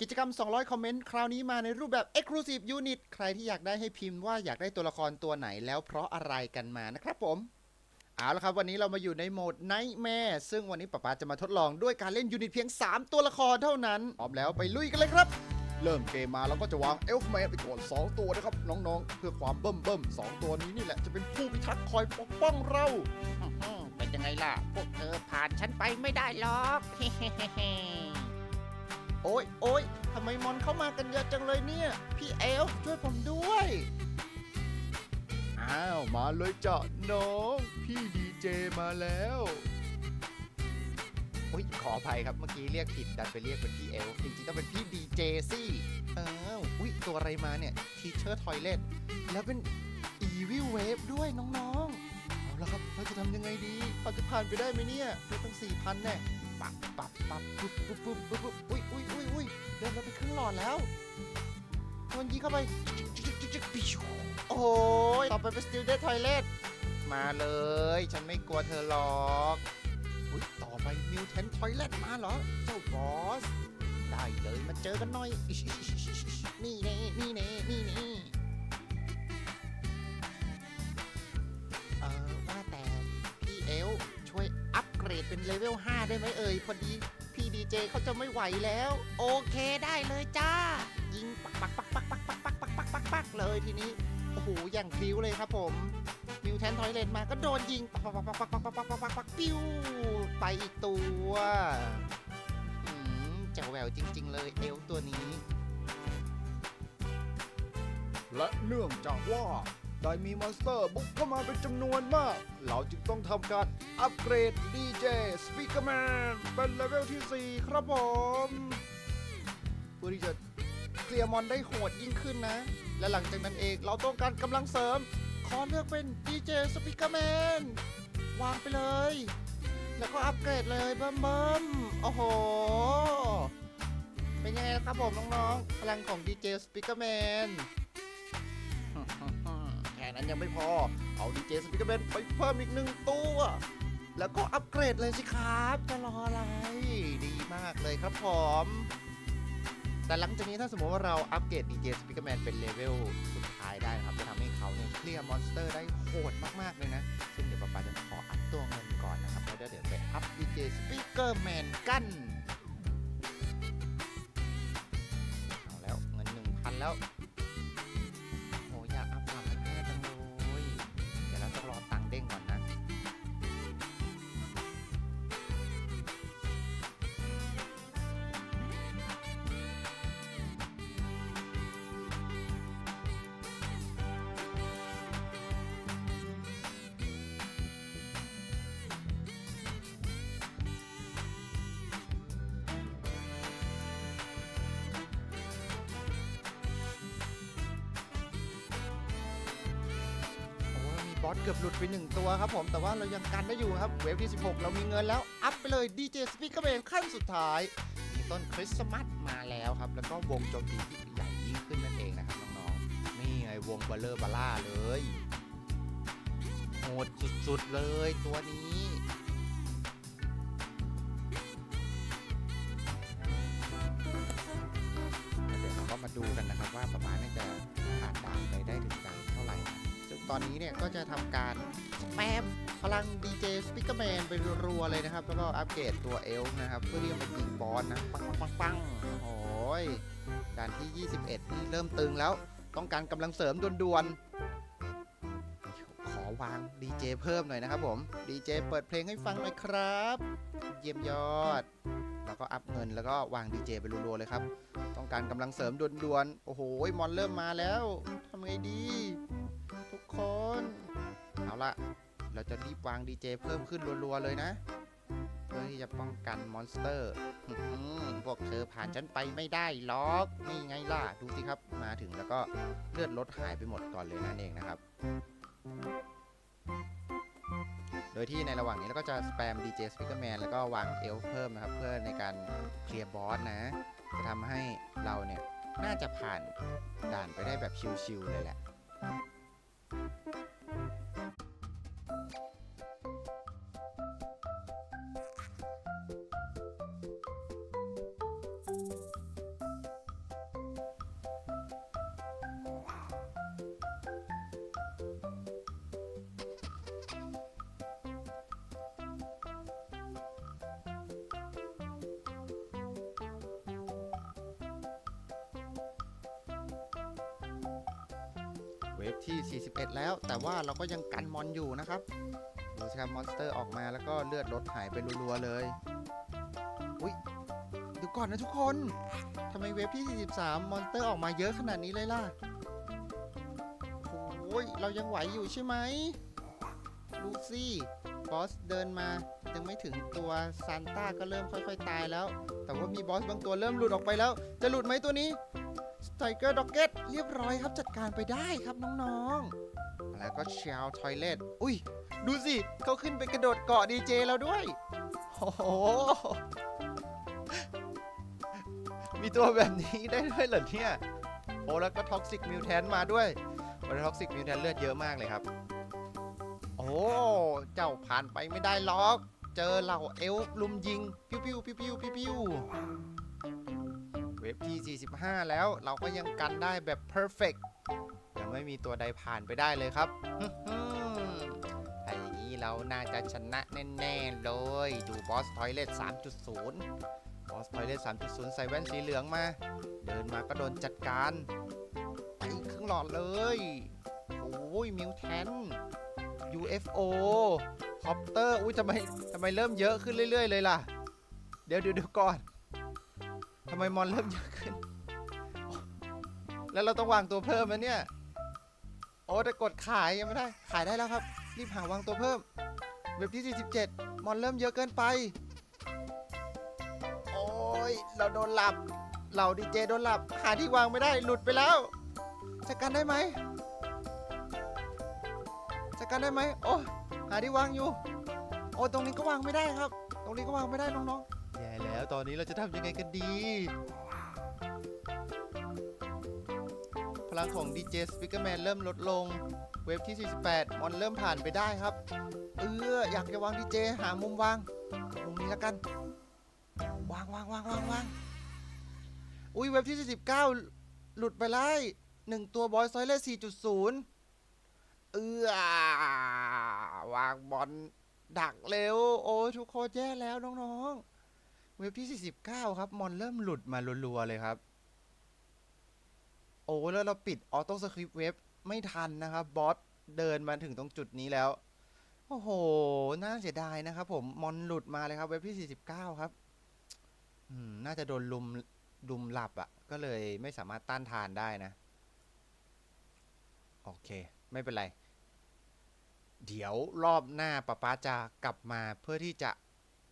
กิจกรรม 200 คอมเมนต์คราวนี้มาในรูปแบบ Exclusive Unit ใครที่อยากได้ให้พิมพ์ว่าอยากได้ตัวละครตัวไหนแล้วเพราะอะไรกันมานะครับผม เอาละครับวันนี้เรามาอยู่ในโหมด Nightmare ซึ่งวันนี้ป๊าป๊าจะมาทดลองด้วยการเล่นยูนิตเพียง 3 ตัวละครเท่านั้นพร้อมแล้วไปลุยกันเลยครับ เริ่มเกมมาเราก็จะวางเอลฟ์แมนไปก่อน 2 ตัวนะครับน้องๆ เพื่อความเบิ่มเบิ่มๆสองตัวนี้นี่แหละจะเป็นผู้พิทักษ์คอยปกป้องเราอื้อหือเป็นยังไงล่ะ พวกเธอผ่านฉันไปไม่ได้หรอก โอ้ยโอ้ยทำไมมอนเข้ามากันเยอะจังเลยเนี่ย พี่เอลฟ์ช่วยผมด้วย อ้าว มาเลยจ้ะน้อง พี่ดีเจมาแล้วอุ้ยขออภัยครับเมื่อกี้เรียกผิดดันไปเรียกเป็นพี่เอลฟ์จริงๆต้องเป็นพี่ดีเจสิอ้าวอุ้ยตัวอะไรมาเนี่ยทีเชอร์ทอยเลตแล้วเป็นอีวิลเวฟด้วยน้องๆ เอาละครับเราจะทำยังไงดีเราจะผ่านไปได้ไหมเนี่ยเพื่อตั้งสี่พันแน่ปับปับ ปับปุ๊บปุ๊บปุ๊บปุ๊บปุ๊บอุ้ยอุ้ยอุ้ยอุ้ยเดินมาไปครึ่งหลอดแล้วโดนยิงเข้าไปจึ๊กจึ๊กโอ้โหต่อไปเป็นสติลเดททอยเลตมาเลย ฉันไม่กลัวเธอหรอกอุ้ยต่อไปมิวเทนทอยเลตมาเหรอ เจ้าบอส ได้เลยมาเจอกันหน่อย นี่เน่นี่เน่นี่เน่เออว่าแต่พี่เอลช่วยอัปเกรดเป็นเลเวล 5 ได้ไหมเอ่ยพอดี พี่ดีเจเขาจะไม่ไหวแล้ว โอเคได้เลยจ้า ยิงปักปักปักปักปักปักปักปักปักปักปักเลยทีนี้โอ้โหอย่างพลิ้วเลยครับผมมิวแทนทอยเลนมาก็โดนยิงปักปักปักปักปักปักปักปักปักปักปิ้วไปอีกตัวอืมแจ๋วแหววจริง ๆ เลยเอลตัวนี้ และเนื่องจากว่า ได้มีมอนสเตอร์บุกเข้ามาเป็นจำนวนมาก เราจึงต้องทำการอัปเกรด DJ Speakerman เป็นเลเวลที่ 4 ครับผม เพื่อที่จะเคลียร์มอนได้โหดยิ่งขึ้นนะ และหลังจากนั้นเองเราต้องการกำลังเสริม ขอเลือกเป็น DJ Speakerman วางไปเลย แล้วก็อัปเกรดเลยเบิ่มเบิ่มโอ้โห เป็นยังไงครับผมน้องๆ พลังของ DJ Speakerman แค่ นั้นยังไม่พอ เอา DJ Speakerman ไปเพิ่มอีกหนึ่งตัว แล้วก็อัปเกรดเลยสิครับจะรออะไร ดีมากเลยครับผม แต่หลังจากนี้ถ้าสมมติว่าเราอัปเกรด DJ Speakerman เป็นเลเวลสุดท้ายได้นะครับ จะทำให้เขาเนี่ยเคลียร์มอนสเตอร์ได้โหดมากๆเลยนะ ซึ่งเดี๋ยวป๊าป๊าจะขออัพตัวเงินก่อนนะครับ แล้วเดี๋ยวไปอัพ DJ Speakerman กันเอาแล้วเงิน1,000แล้ว อสเกือบหลุดไปหนึ่งตัวครับผมแต่ว่าเรายังกันได้อยู่ครับเวฟที่ 16 เรามีเงินแล้ว อัพไปเลย DJ Speakerman ขั้นสุดท้าย มีต้นคริสต์มาสมาแล้วครับ แล้วก็วงโจมตีที่ใหญ่ยิ่งขึ้นนั่นเองนะครับน้องๆนี่ไงวงเบลเลอร์บาร่าเลยโหดสุดๆเลยตัวนี้เดี๋ยวเราก็มาดูกันนะครับว่าประมาณน่าจะผ่านด่านไปได้ถึง ตอนนี้เนี่ยก็จะทำการแปมพลัง DJ Speakerman ไปรัวๆเลยนะครับ แล้วก็อัปเกรดตัวเอลนะครับเพื่อที่จะมายิงบอสนะ ปังปังปังปังโอ้ยด่านที่ 21 นี่เริ่มตึงแล้ว ต้องการกำลังเสริมด่วนๆ ขอวางดีเจเพิ่มหน่อยนะครับผมดีเจเปิดเพลงให้ฟังหน่อยครับ เยี่ยมยอด แล้วก็อัพเงินแล้วก็วางดีเจไปรัวๆเลยครับ ต้องการกำลังเสริมด่วนๆ โอ้โห มอนเริ่มมาแล้วทำไงดี ทุกคน เอาละเราจะรีบวางดีเจเพิ่มขึ้นรัวๆเลยนะ เพื่อที่จะป้องกันมอนสเตอร์อพวกเธอผ่านฉันไปไม่ได้หรอกนี่ไงล่ะ ดูสิครับ มาถึงแล้วก็เลือดลดหายไปหมดก่อนเลยนั่นเองนะครับ โดยที่ในระหว่างนี้เราก็จะสแปม DJ Speakerman แล้วก็วางเอลเพิ่มนะครับ เพื่อในการเคลียร์บอสนะ จะทำให้เราเนี่ย น่าจะผ่านด่านไปได้แบบชิวๆเลยแหละ เวฟที่ 41 แล้ว แต่ว่าเราก็ยังกันมอนอยู่นะครับดูสิครับมอนสเตอร์ออกมาแล้วก็เลือดลดหายไปรัวๆเลย อุ้ยเดูก่อนนะทุกคนทำไมเวฟที่ 43 มอนสเตอร์ออกมาเยอะขนาดนี้เลยล่ะโอ้ยเรายังไหวอยู่ใช่ไหมดูสิบอสเดินมายังไม่ถึงตัวซานต้าก็เริ่มค่อย ๆ ตายแล้ว แต่ว่ามีบอสบางตัวเริ่มหลุดออกไปแล้ว จะหลุดไหมตัวนี้ ไตเกอร์ด็อกเก็ตเรียบร้อยครับจัดการไปได้ครับน้องๆ แล้วก็เชลทอยเลตอุ้ย ดูสิเขาขึ้นไปกระโดดเกาะดีเจแล้วด้วยโอ้โหมีตัวแบบนี้ได้ด้วยเหรอเนี่ยโอ้แล้วก็ท็อกซิกมิวแทนมาด้วยวันท็อกซิกมิวแทนเลือดเยอะมากเลยครับ โอ้ เจ้าผ่านไปไม่ได้หรอก เจอเหล่าเอลลุมยิงพิวพิวพิวพิวพิว็บที่ 45 แล้วเราก็ยังกันได้แบบ perfect ยังไม่มีตัวใดผ่านไปได้เลยครับถ้าอย่างนี้เราน่าจะชนะแน่ๆเลย ดูบอสทอยเลต3.0 บอสทอยเลต3.0 ใส่แว่นสีเหลืองมา เดินมาก็โดนจัดการไปครึ่งหลอดเลยโอ้ยมิวแทน UFO คอปเตอร์ อุ้ยทำไมทำไมเริ่มเยอะขึ้นเรื่อย ๆ เลยล่ะ เดี๋ยวเดี๋ยวเดี๋ยวก่อน ทำไมมอนเริ่มเยอะขึ้น แล้วเราต้องวางตัวเพิ่มนะเนี่ย โอ้แต่กดขายยังไม่ได้ ขายได้แล้วครับ รีบหาวางตัวเพิ่ม เว็บที่ 47 มอนเริ่มเยอะเกินไป โอ้ย เราโดนหลับเหล่าดีเจโดนหลับ หาที่วางไม่ได้ หลุดไปแล้วจัดการได้ไหมจัดการได้ไหม โอ้หาที่วางอยู่ โอ้ตรงนี้ก็วางไม่ได้ครับ ตรงนี้ก็วางไม่ได้น้องๆ แย่แล้วตอนนี้เราจะทำยังไงกันดี พลังของ DJ Speakerman เริ่มลดลง เวฟที่ 48 มอนเริ่มผ่านไปได้ครับ เอออยากจะวาง DJ หามุมวางมุมนี้แล้วกัน วางวางวางวางวางอุ้ยเว็บที่ 49 หลุดไปไล่หนึ่งตัวบอยซอยเลส4.0 เออวางบอลดักเร็ว โอ้ยทุกคนแย่แล้วน้อง ๆ เว็บที่ 49 ครับ มอนเริ่มหลุดมารัวๆเลยครับ โอ้แล้วเราปิดออโต้สคริปต์เว็บไม่ทันนะครับ บอสเดินมาถึงตรงจุดนี้แล้ว โอ้โห น่าเสียดายนะครับผม มอนหลุดมาเลยครับ เว็บที่ 49 ครับอืมน่าจะโดนลุมลุมหลับอะ่ะ ก็เลยไม่สามารถต้านทานได้นะ โอเค ไม่เป็นไร เดี๋ยวรอบหน้าป้าป๊าจะกลับมาเพื่อที่จะ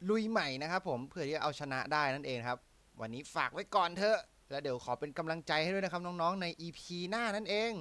ลุยใหม่นะครับผมเพื่อที่จะเอาชนะได้นั่นเองครับ วันนี้ฝากไว้ก่อนเถอะ แล้วเดี๋ยวขอเป็นกำลังใจให้ด้วยนะครับน้องๆใน EP หน้านั่นเอง